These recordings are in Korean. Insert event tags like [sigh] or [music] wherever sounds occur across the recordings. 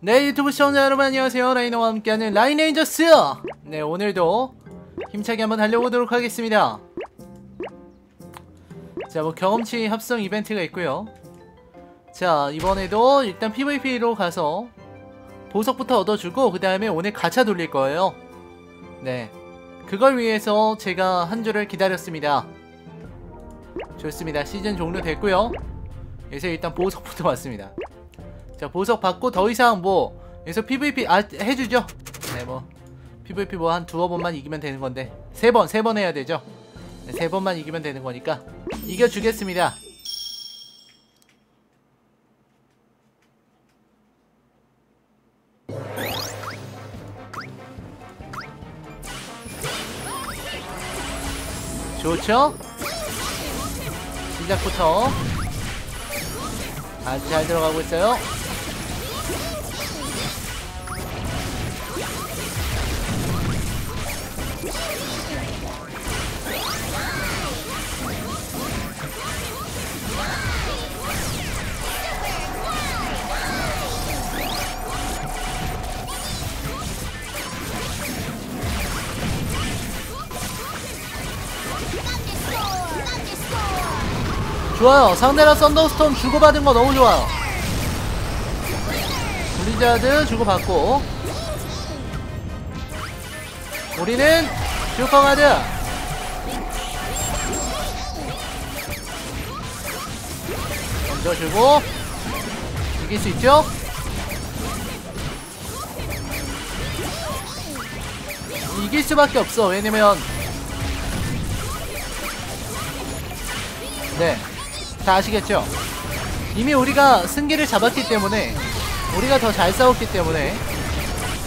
네 유튜브 시청자 여러분 안녕하세요. 라이너와 함께하는 라인레인저스. 네 오늘도 힘차게 한번 달려보도록 하겠습니다. 자 뭐 경험치 합성 이벤트가 있고요. 자 이번에도 일단 PVP로 가서 보석부터 얻어주고 그 다음에 오늘 가차 돌릴 거예요. 네 그걸 위해서 제가 한 주를 기다렸습니다. 좋습니다. 시즌 종료 됐고요. 그래서 일단 보석부터 [laughs] 왔습니다 자 보석 받고 더 이상 뭐 여기서 PVP 아 해주죠. 네뭐. PVP 뭐 한 두어 번만 이기면 되는 건데. 세 번 세 번 해야 되죠. 네, 세 번만 이기면 되는 거니까. 이겨주겠습니다. 좋죠? 시작부터. 아주 잘 들어가고 있어요. 좋아요. 상대랑 썬더스톰 주고받은 거 너무 좋아요. 블리자드 주고받고 우리는 슈퍼가드 던져주고 이길 수 있죠? 이길 수밖에 없어. 왜냐면 네. 다 아시겠죠? 이미 우리가 승기를 잡았기 때문에 우리가 더 잘 싸웠기 때문에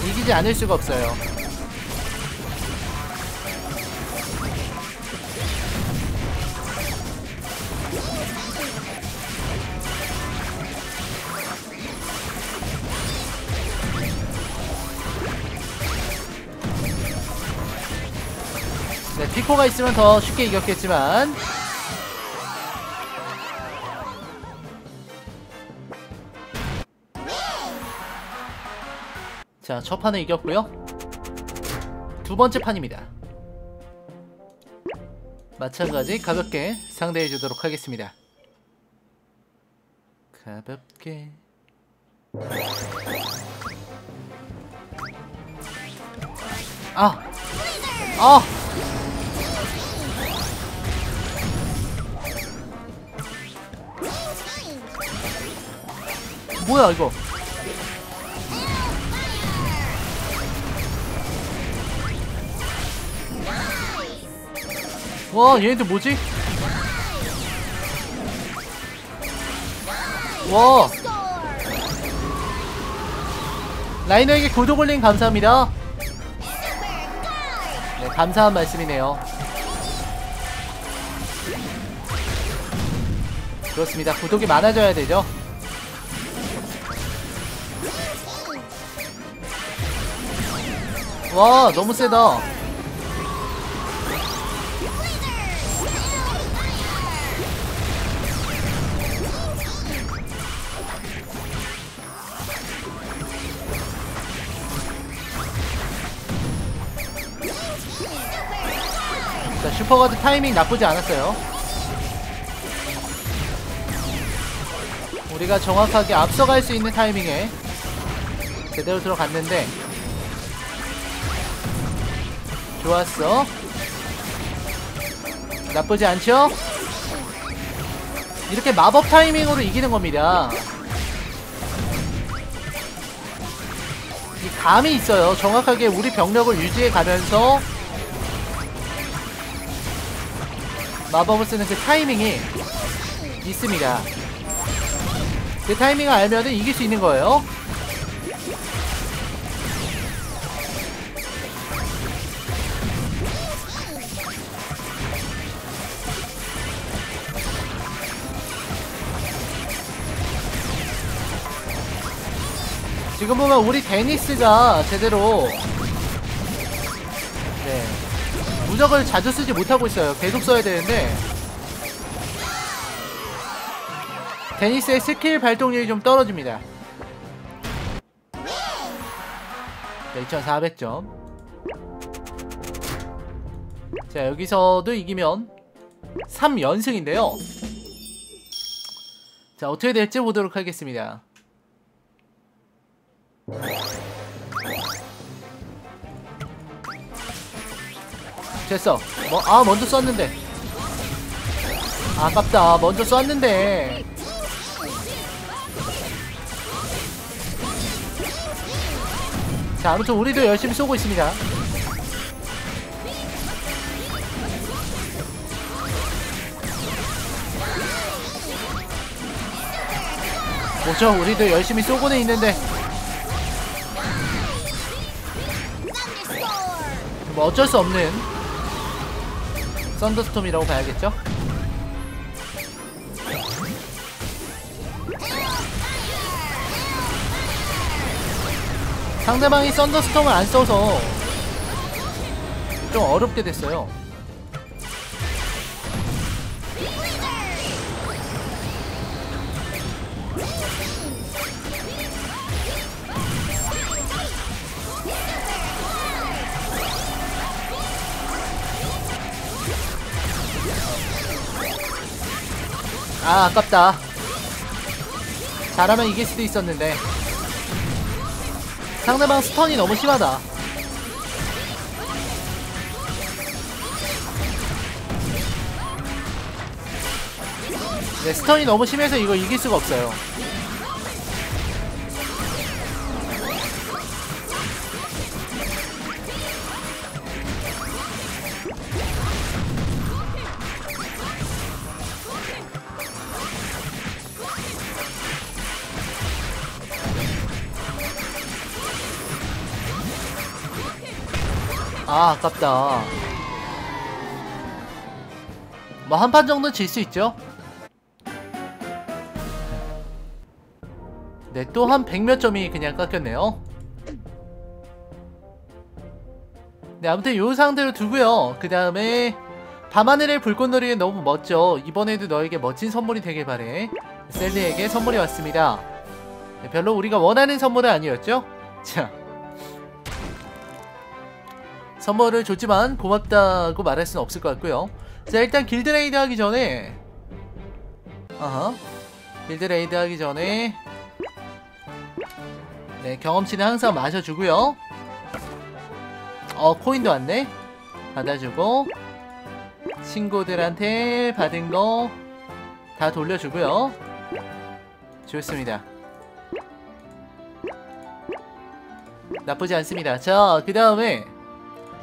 이기지 않을 수가 없어요. 네, 피코가 있으면 더 쉽게 이겼겠지만 자, 첫 판을 이겼고요. 두 번째 판입니다. 마찬가지 가볍게 상대해 주도록 하겠습니다. 가볍게 아! 아! 뭐야 이거 와 얘네들 뭐지? 와. 라이너에게 구독 올린 감사합니다. 네 감사한 말씀이네요. 그렇습니다. 구독이 많아져야 되죠. 와 너무 세다 자 슈퍼가드 타이밍 나쁘지 않았어요. 우리가 정확하게 앞서갈 수 있는 타이밍에 제대로 들어갔는데. 좋았어. 나쁘지 않죠? 이렇게 마법 타이밍으로 이기는 겁니다. 이 감이 있어요. 정확하게 우리 병력을 유지해 가면서 마법을 쓰는 그 타이밍이 있습니다. 그 타이밍을 알면 이길 수 있는 거예요. 지금 보면 우리 데니스가 제대로 무적을 자주 쓰지 못하고 있어요. 계속 써야 되는데 데니스의 스킬 발동률이 좀 떨어집니다. 자, 2400점. 자, 여기서도 이기면 3연승인데요. 자, 어떻게 될지 보도록 하겠습니다. 됐어. 뭐, 아, 먼저 썼는데. 아깝다. 먼저 썼는데. 자, 아무튼 우리도 열심히 쏘고 있습니다. 뭐죠? 우리도 열심히 쏘고는 있는데 뭐 어쩔 수 없는 썬더스톰이라고 봐야겠죠? 상대방이 썬더스톰을 안 써서 좀 어렵게 됐어요. 아 아깝다. 잘하면 이길 수도 있었는데. 상대방 스턴이 너무 심하다. 네 스턴이 너무 심해서 이거 이길 수가 없어요 아 아깝다. 뭐 한 판 정도 질수 있죠? 네또한백몇 점이 그냥 깎였네요. 네 아무튼 요 상대로 두고요. 그 다음에 밤하늘의 불꽃놀이는 너무 멋져. 이번에도 너에게 멋진 선물이 되길 바래. 셀리에게 선물이 왔습니다. 네, 별로 우리가 원하는 선물은 아니었죠? 자 선물을 줬지만 고맙다고 말할 수는 없을 것 같고요. 자 일단 길드 레이드 하기 전에 아하. 길드 레이드 하기 전에 네 경험치는 항상 마셔주고요. 어 코인도 왔네. 받아주고 친구들한테 받은 거 다 돌려주고요. 좋습니다. 나쁘지 않습니다. 자그 다음에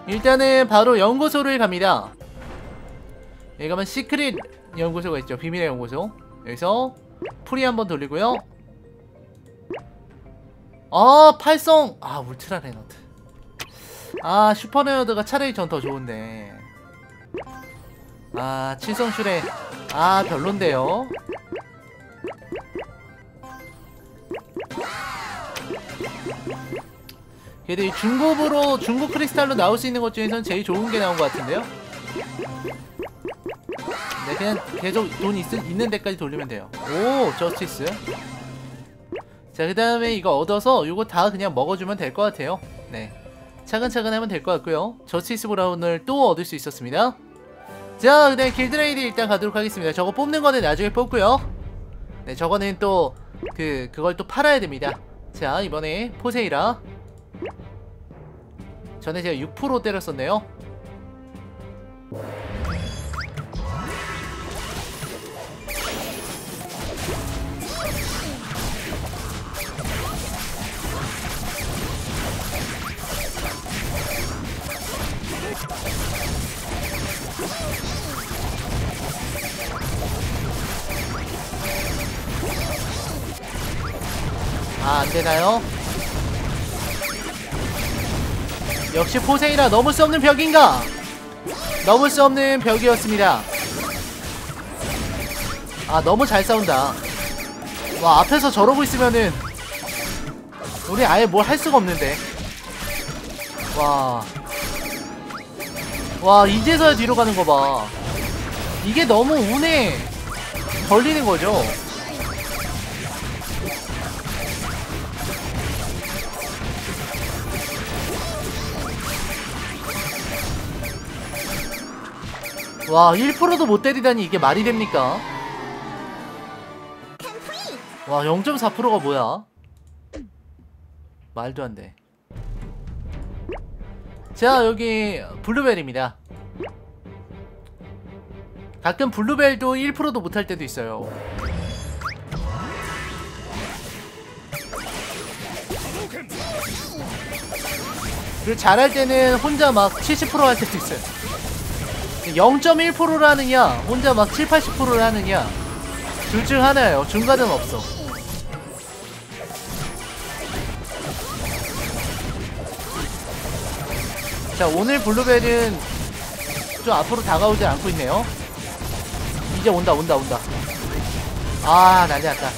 일단은 바로 연구소를 갑니다. 여기 가면 시크릿 연구소가 있죠. 비밀의 연구소. 여기서 풀이 한번 돌리고요. 아 팔성 아 울트라 레너드 아 슈퍼 레너드가 차라리 전 더 좋은데 아 칠성 슈레 아 별론데요 그래도 이 중급으로 중급 크리스탈로 나올 수 있는 것 중에선 제일 좋은 게 나온 것 같은데요? 네 그냥 계속 돈 있, 있는 데까지 돌리면 돼요. 오 저스티스. 자 그 다음에 이거 얻어서 이거 다 그냥 먹어주면 될 것 같아요. 네. 차근차근 하면 될 것 같고요. 저스티스 브라운을 또 얻을 수 있었습니다. 자 그 다음 길드레이드 일단 가도록 하겠습니다. 저거 뽑는 거는 나중에 뽑고요. 네 저거는 또 그 그걸 또 팔아야 됩니다. 자 이번에 포세이라 전에 제가 6% 때렸었네요 아 안되나요? 역시 포세이라 넘을 수 없는 벽인가? 넘을 수 없는 벽이었습니다 아 너무 잘 싸운다 와 앞에서 저러고 있으면은 우리 아예 뭘 할 수가 없는데 와. 와, 이제서야 뒤로 가는 거 봐. 이게 너무 운에 걸리는 거죠. 와 1%도 못 때리다니 이게 말이 됩니까? 와 0.4%가 뭐야? 말도 안 돼. 자 여기 블루벨입니다. 가끔 블루벨도 1%도 못할 때도 있어요. 그리고 잘할 때는 혼자 막 70%할 때도 있어요. 0.1%를 하느냐, 혼자 막 7, 80%를 하느냐, 둘 중 하나예요. 중간은 없어. 자, 오늘 블루벨은 좀 앞으로 다가오지 않고 있네요. 이제 온다, 온다, 온다. 아, 난리 났다.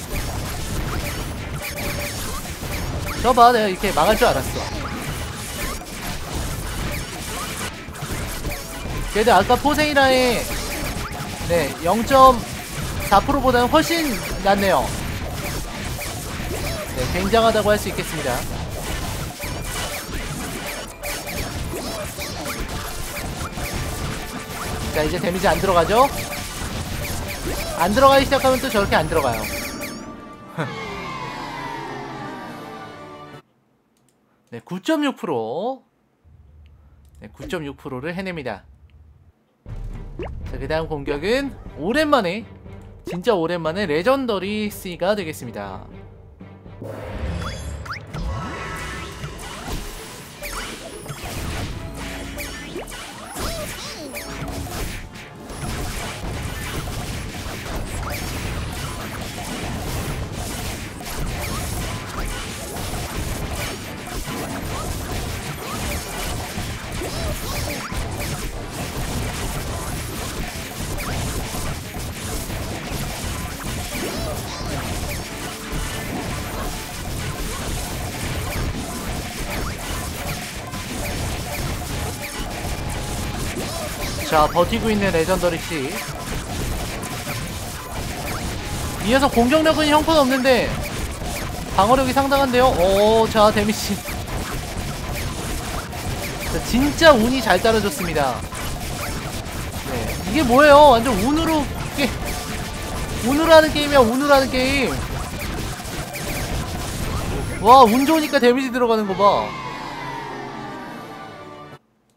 저봐, 내가 이렇게 망할 줄 알았어. 그래도 아까 포세이라의 네 0.4%보다는 훨씬 낫네요. 네, 굉장하다고 할 수 있겠습니다. 자 이제 데미지 안 들어가죠? 안 들어가기 시작하면 또 저렇게 안 들어가요. [laughs] 네, 9.6% 네, 9.6%를 해냅니다. 자, 그 다음 공격은 오랜만에 진짜 오랜만에 레전더리 C가 되겠습니다. 자 버티고 있는 레전더리 씨. 이 녀석 공격력은 형편없는데 방어력이 상당한데요. 오, 자 데미지. 자, 진짜 운이 잘 따라줬습니다. 네, 이게 뭐예요? 완전 운으로 게 운으로 하는 게임이야. 운으로 하는 게임. 와, 운 좋으니까 데미지 들어가는 거 봐.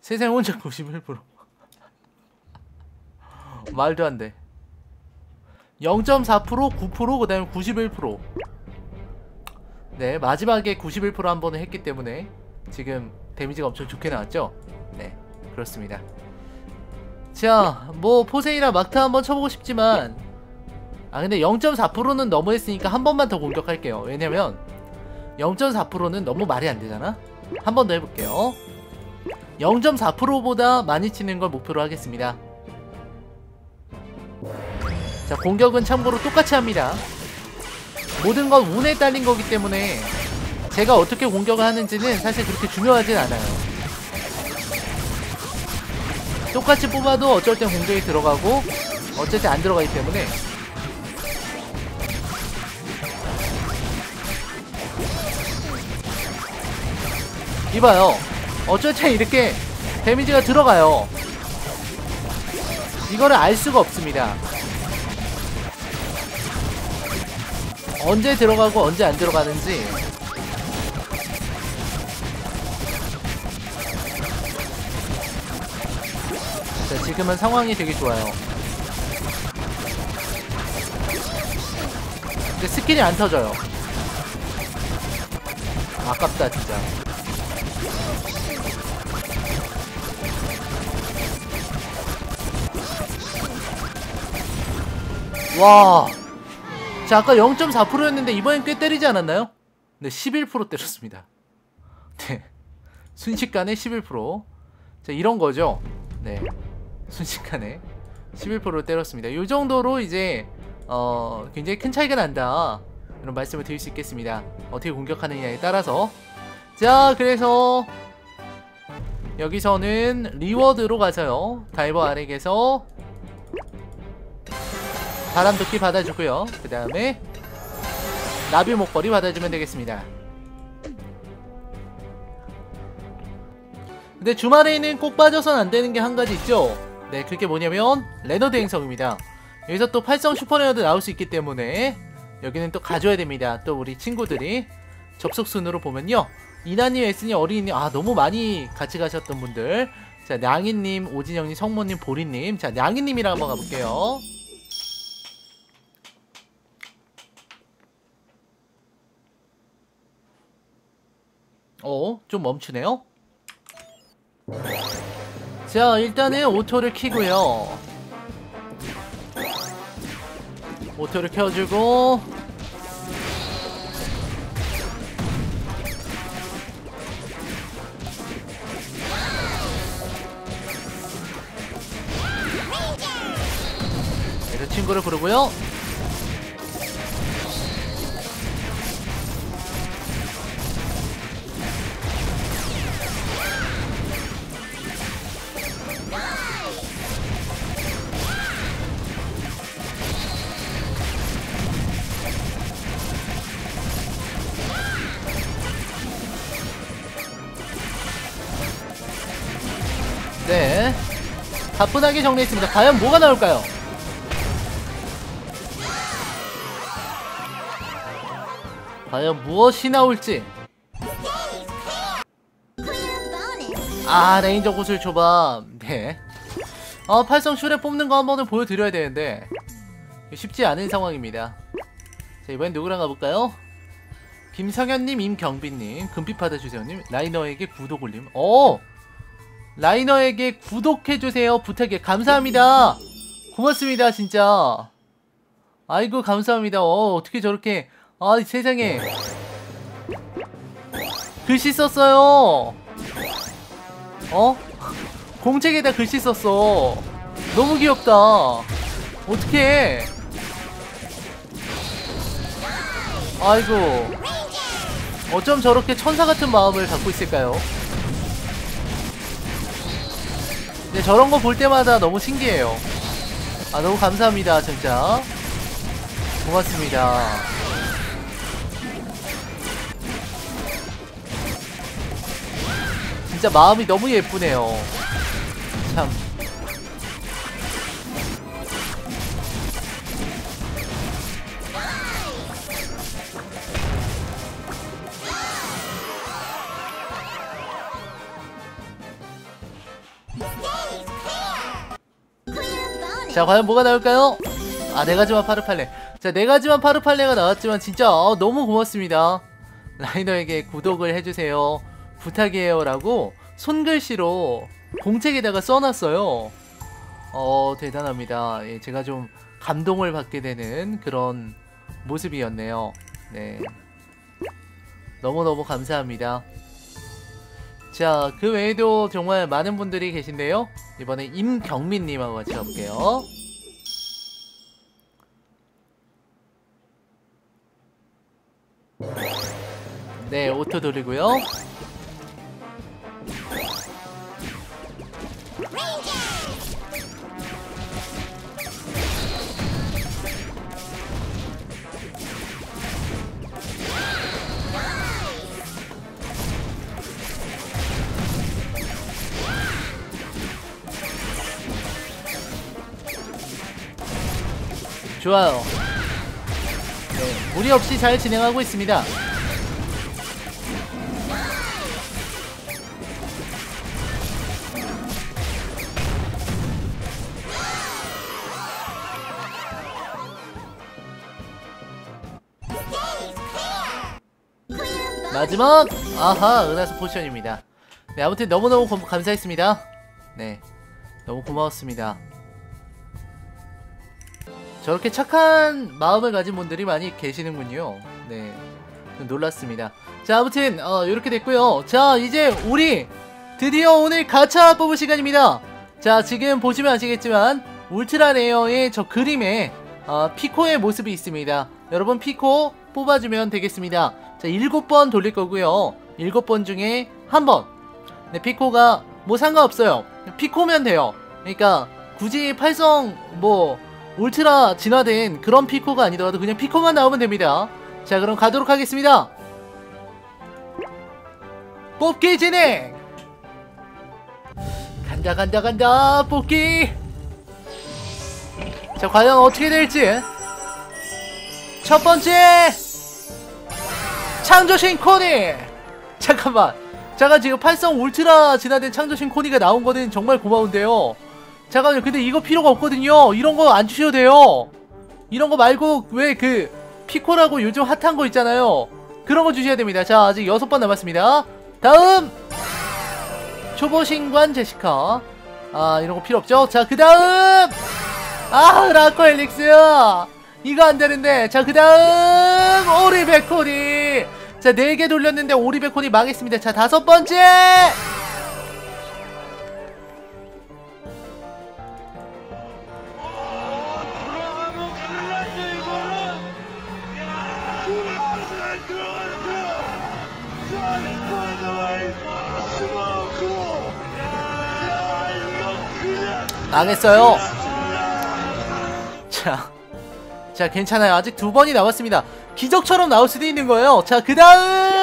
세상 혼자 91%. 말도 안 돼. 0.4%, 9%, 그 다음에 91%. 네, 마지막에 91%한 번을 했기 때문에 지금 데미지가 엄청 좋게 나왔죠? 네, 그렇습니다. 자, 뭐 포세이라 막타 한번 쳐보고 싶지만 아 근데 0.4%는 너무했으니까 한 번만 더 공격할게요. 왜냐면 0.4%는 너무 말이 안 되잖아? 한 번 더 해볼게요. 0.4%보다 많이 치는 걸 목표로 하겠습니다. 자 공격은 참고로 똑같이 합니다. 모든 건 운에 딸린 거기 때문에 제가 어떻게 공격을 하는지는 사실 그렇게 중요하진 않아요. 똑같이 뽑아도 어쩔 땐 공격이 들어가고 어쩔 땐 안 들어가기 때문에. 이봐요. 어쩔 땐 이렇게 데미지가 들어가요. 이거를 알 수가 없습니다 언제 들어가고 언제 안 들어가는지. 자 지금은 상황이 되게 좋아요. 근데 스킬이 안 터져요. 아깝다 진짜. 와. 자, 아까 0.4%였는데 이번엔 꽤 때리지 않았나요? 네, 11% 때렸습니다. 네. 순식간에 11%. 자, 이런 거죠. 네. 순식간에 11%를 때렸습니다. 이 정도로 이제 어, 굉장히 큰 차이가 난다. 이런 말씀을 드릴 수 있겠습니다. 어떻게 공격하느냐에 따라서. 자, 그래서 여기서는 리워드로 가서요. 다이버 아렉에서 바람도끼 받아주고요. 그 다음에 나비 목걸이 받아주면 되겠습니다. 근데 주말에는 꼭 빠져선 안되는 게 한 가지 있죠? 네 그게 뭐냐면 레너드 행성입니다. 여기서 또 팔성 슈퍼레어도 나올 수 있기 때문에 여기는 또 가져야 됩니다. 또 우리 친구들이 접속 순으로 보면요. 이나님, 에스님, 어린이님 아 너무 많이 같이 가셨던 분들. 자 냥이님, 오진영님, 성모님, 보리님. 자 냥이님이랑 한번 가볼게요 어? 좀 멈추네요? 자 일단은 오토를 키고요 오토를 켜주고 그래서 친구를 부르고요 가뿐하게 정리했습니다 과연 뭐가 나올까요? 과연 무엇이 나올지 아 레인저 구슬 초밥 네 어, 팔성 슈레 뽑는 거 한 번은 보여드려야 되는데 쉽지 않은 상황입니다 자 이번엔 누구랑 가볼까요? 김성현님, 임경빈님, 금피파다 주세요님, 라이너에게 구독 올림 어! 라이너에게 구독해주세요. 부탁해. 감사합니다. 고맙습니다 진짜. 아이고 감사합니다. 어 어떻게 저렇게. 아 세상에. 글씨 썼어요. 어? 공책에다 글씨 썼어. 너무 귀엽다. 어떡해. 아이고. 어쩜 저렇게 천사같은 마음을 갖고 있을까요 네, 저런 거 볼 때마다 너무 신기해요. 아, 너무 감사합니다, 진짜. 고맙습니다. 진짜 마음이 너무 예쁘네요. 참. 자 과연 뭐가 나올까요? 아 네가지만 파르팔레. 자 네가지만 파르팔레가 나왔지만 진짜 어, 너무 고맙습니다. 라이너에게 구독을 해주세요. 부탁이에요 라고 손글씨로 공책에다가 써놨어요. 어 대단합니다. 예, 제가 좀 감동을 받게 되는 그런 모습이었네요. 네. 너무너무 감사합니다 자, 그 외에도 정말 많은 분들이 계신데요. 이번에 임경민님하고 같이 가볼게요. 네, 오토 돌리고요. 좋아요. 네, 무리 없이 잘 진행하고 있습니다. 마지막 아하 은하수 포션입니다. 네 아무튼 너무너무 고, 감사했습니다. 네 너무 고마웠습니다. 저렇게 착한 마음을 가진 분들이 많이 계시는군요. 네. 좀 놀랐습니다. 자, 아무튼, 어, 이렇게 됐고요. 자, 이제 우리 드디어 오늘 가차 뽑을 시간입니다. 자, 지금 보시면 아시겠지만, 울트라 레어의 저 그림에, 어, 피코의 모습이 있습니다. 여러분, 피코 뽑아주면 되겠습니다. 자, 7번 돌릴 거고요. 7번 중에 한 번. 네, 피코가 뭐 상관없어요. 피코면 돼요. 그러니까, 굳이 팔성, 뭐, 울트라 진화된 그런 피코가 아니더라도 그냥 피코만 나오면 됩니다. 자 그럼 가도록 하겠습니다. 뽑기 진행! 간다 간다 간다 뽑기! 자 과연 어떻게 될지 첫 번째 창조신 코니 잠깐만 잠깐 지금 팔성 울트라 진화된 창조신 코니가 나온 거는 정말 고마운데요 잠깐만요. 근데 이거 필요가 없거든요. 이런 거 안 주셔도 돼요. 이런 거 말고 왜 그 피코라고 요즘 핫한 거 있잖아요. 그런 거 주셔야 됩니다. 자 아직 여섯 번 남았습니다. 다음! 초보신관 제시카. 아 이런 거 필요 없죠? 자 그 다음! 아 라코 엘릭스. 이거 안 되는데. 자 그 다음! 오리베코니 자네 개 돌렸는데 오리베코니 망했습니다. 자 다섯 번째 망했어요. 자, 자 괜찮아요. 아직 두 번이 남았습니다. 기적처럼 나올 수도 있는 거예요. 자그 다음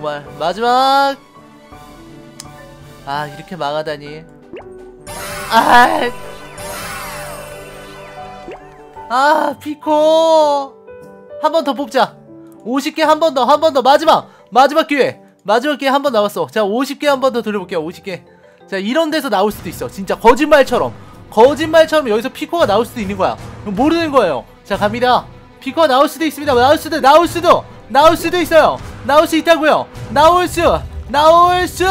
정말. 마지막! 아 이렇게 망하다니. 아, 아 피코! 한 번 더 뽑자. 50개 한 번 더 한 번 더. 마지막! 마지막 기회! 마지막 기회 한 번 남았어. 자 50개 한 번 더 돌려볼게요 50개. 자 이런 데서 나올 수도 있어. 진짜 거짓말처럼. 거짓말처럼 여기서 피코가 나올 수도 있는 거야. 모르는 거예요. 자 갑니다. 피코가 나올 수도 있습니다. 나올 수도 나올 수도 나올 수도 있어요. 나올 수 있다고요. 나올 수 나올 수! [laughs]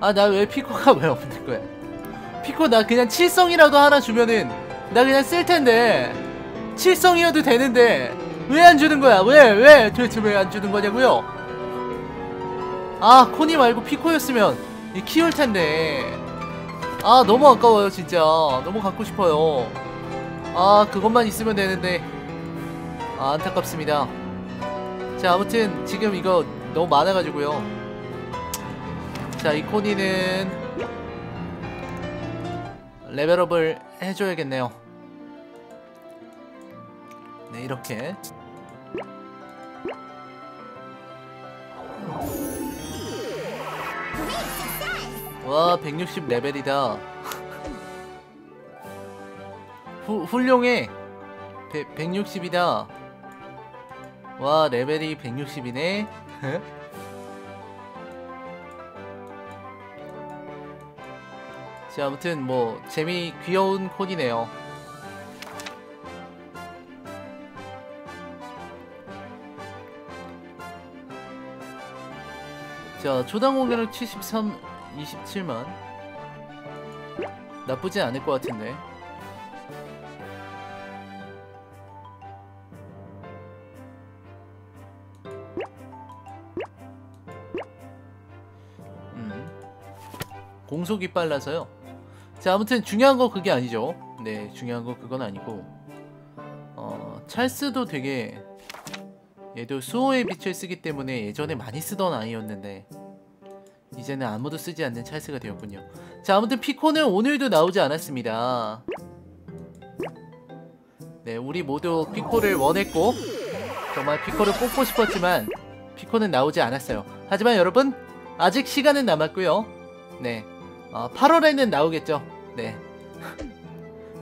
아나 왜 피코가 왜 없는 거야 피코 나 그냥 칠성이라도 하나 주면은 나 그냥 쓸 텐데. 칠성이어도 되는데 왜 안 주는 거야? 왜 왜 도대체 왜 안 주는 거냐고요? 아 코니 말고 피코였으면 이 키울 텐데. 아 너무 아까워요 진짜. 너무 갖고 싶어요. 아 그것만 있으면 되는데. 아 안타깝습니다. 자 아무튼 지금 이거 너무 많아가지고요. 자, 이 코니는 레벨업을 해줘야겠네요. 네, 이렇게. 와, 160 레벨이다. [laughs] 후, 훌륭해. 100, 160이다. 와, 레벨이 160이네. [laughs] 자 아무튼 뭐 재미 귀여운 콘이네요. 자 초당 공격력 73 27만. 나쁘지 않을 것 같은데. 음. 공속이 빨라서요 자 아무튼 중요한 거 그게 아니죠. 네 중요한 거 그건 아니고. 어 찰스도 되게 얘도 수호의 빛을 쓰기 때문에 예전에 많이 쓰던 아이였는데 이제는 아무도 쓰지 않는 찰스가 되었군요. 자 아무튼 피코는 오늘도 나오지 않았습니다. 네 우리 모두 피코를 원했고 정말 피코를 뽑고 싶었지만 피코는 나오지 않았어요. 하지만 여러분 아직 시간은 남았고요. 네 어, 8월에는 나오겠죠. 네.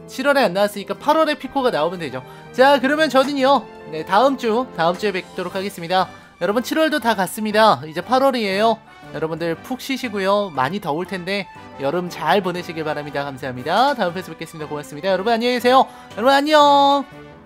7월에 안 나왔으니까 8월에 피코가 나오면 되죠. 자, 그러면 저는요. 네, 다음 주, 다음 주에 뵙도록 하겠습니다. 여러분 7월도 다 갔습니다. 이제 8월이에요. 여러분들 푹 쉬시고요. 많이 더울 텐데 여름 잘 보내시길 바랍니다. 감사합니다. 다음 편에서 뵙겠습니다. 고맙습니다. 여러분 안녕히 계세요. 여러분 안녕.